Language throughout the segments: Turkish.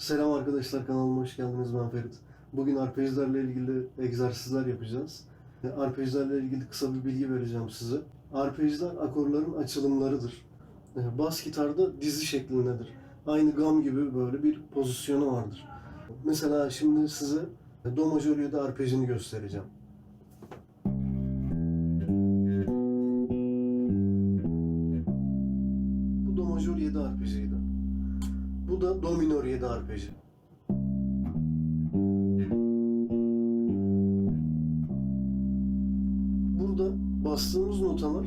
Selam arkadaşlar kanalıma hoş geldiniz ben Ferit. Bugün arpejlerle ilgili egzersizler yapacağız. Arpejlerle ilgili kısa bir bilgi vereceğim size. Arpejler akorların açılımlarıdır. E, Bas gitarda dizi şeklindedir. Aynı gam gibi böyle bir pozisyonu vardır. Mesela şimdi size do majör ya da arpejini göstereceğim. Bu do majör 7 arpejiydi. Bu da do minör 7 arpeji. Burada bastığımız notalar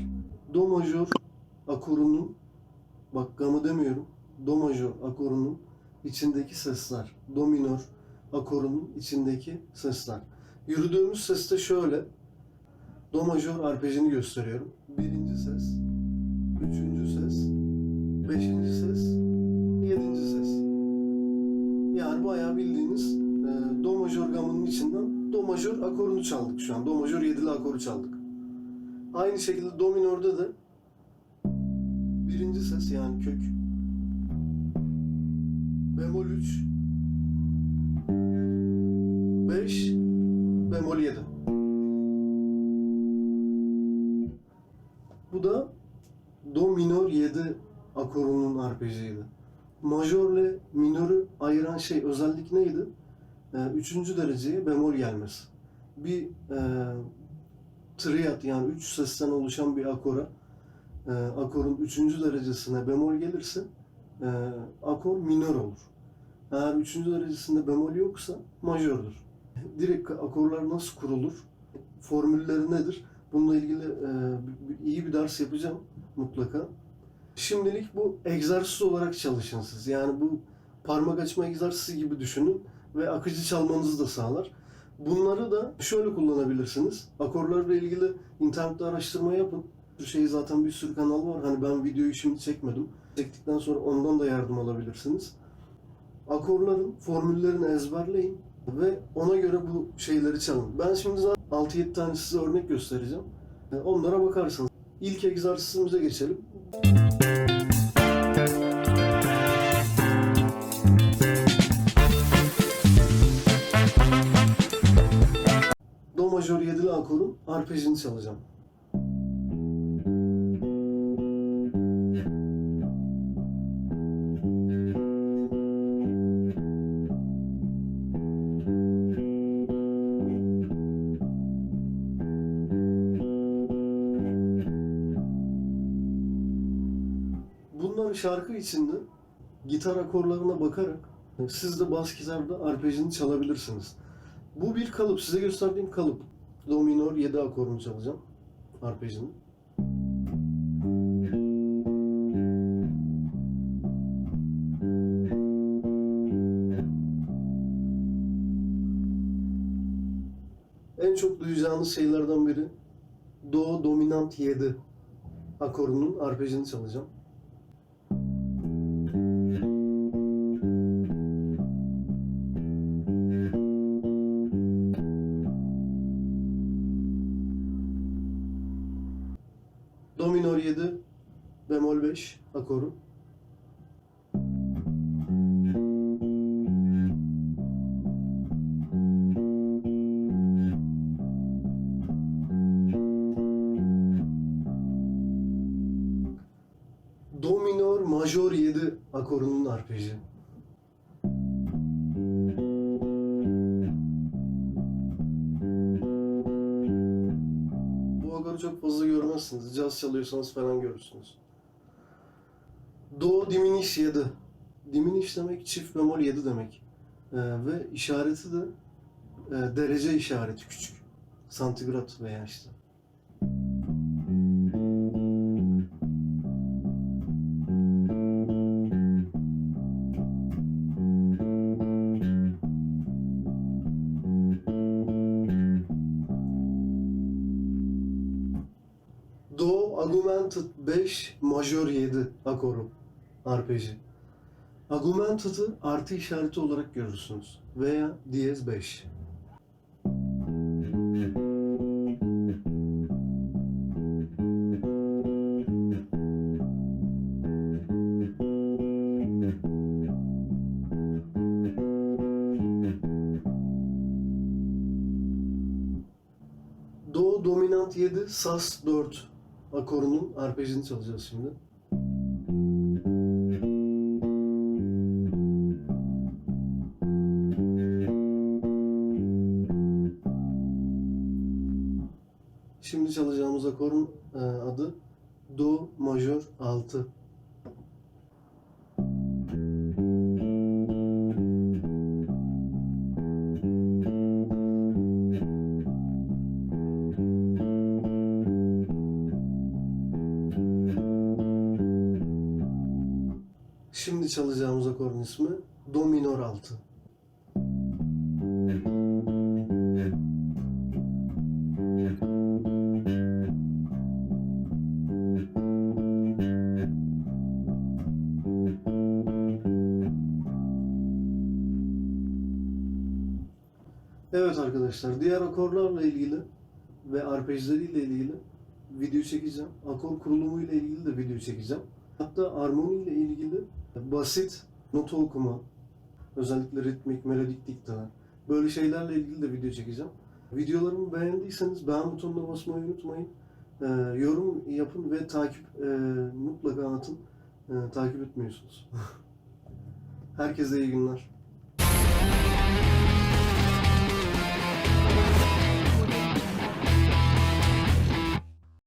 do majör akorunun bak gamı demiyorum. Do majör akorunun içindeki sesler. Do minör akorunun içindeki sesler. Yürüdüğümüz ses de şöyle. Do majör arpejini gösteriyorum. Birinci ses, üçüncü ses, beşinci ses, içinden do majör akorunu çaldık şu an. Do majör yedili akoru çaldık. Aynı şekilde do minörde de birinci ses yani kök bemol 3 5 bemol 7 Bu da do minör 7 akorunun arpejiydi. Majörle minörü ayıran şey özellik neydi? Ee, üçüncü dereceye bemol gelmesi. Bir e, triad yani üç sesten oluşan bir akora e, akorun üçüncü derecesine bemol gelirse e, akor minör olur. Eğer üçüncü derecesinde bemol yoksa majördür. Direkt akorlar nasıl kurulur? Formülleri nedir? Bununla ilgili e, iyi bir ders yapacağım mutlaka. Şimdilik bu egzersiz olarak çalışın siz. Yani bu parmak açma egzersizi gibi düşünün ve akıcı çalmanızı da sağlar. Bunları da şöyle kullanabilirsiniz. Akorlarla ilgili internette araştırma yapın. Bu şey zaten bir sürü kanal var. Hani ben videoyu şimdi çekmedim. Çektikten sonra ondan da yardım alabilirsiniz. Akorların formüllerini ezberleyin ve ona göre bu şeyleri çalın. Ben şimdi zaten 6-7 tane size örnek göstereceğim. Onlara bakarsınız. İlk egzersizimize geçelim. Do majör 7'li akorun arpejini çalacağım. Bunları şarkı içinde gitar akorlarına bakarak siz de bas gitarda arpejini çalabilirsiniz. Bu bir kalıp. Size gösterdiğim kalıp. Do minör 7 akorunu çalacağım. Arpejini. En çok duyacağınız şeylerden biri Do dominant 7 akorunun arpejini çalacağım. 7 bemol 5 akoru. Do minör majör 7 akorunun arpeji. Fazla görmezsiniz. Caz çalıyorsanız falan görürsünüz. Do diminish 7. Diminish demek çift bemol 7 demek. Ee, ve işareti de e, derece işareti küçük. Santigrat veya işte. Augmented 5 majör 7 akoru arpeji. Augmented'ı artı işareti olarak görürsünüz veya diyez 5. Do dominant 7, sas 4 akorunun arpejini çalacağız şimdi. Şimdi çalacağımız akorun e, adı Do majör 6. Şimdi çalacağımız akorun ismi Do minor 6. Evet arkadaşlar, diğer akorlarla ilgili ve arpejleriyle ilgili video çekeceğim. Akor kurulumu ile ilgili de video çekeceğim. Hatta armoni ile ilgili basit not okuma, özellikle ritmik, melodik diktalar. Böyle şeylerle ilgili de video çekeceğim. Videolarımı beğendiyseniz beğen butonuna basmayı unutmayın. E, yorum yapın ve takip e, mutlaka atın. E, takip etmiyorsunuz. Herkese iyi günler.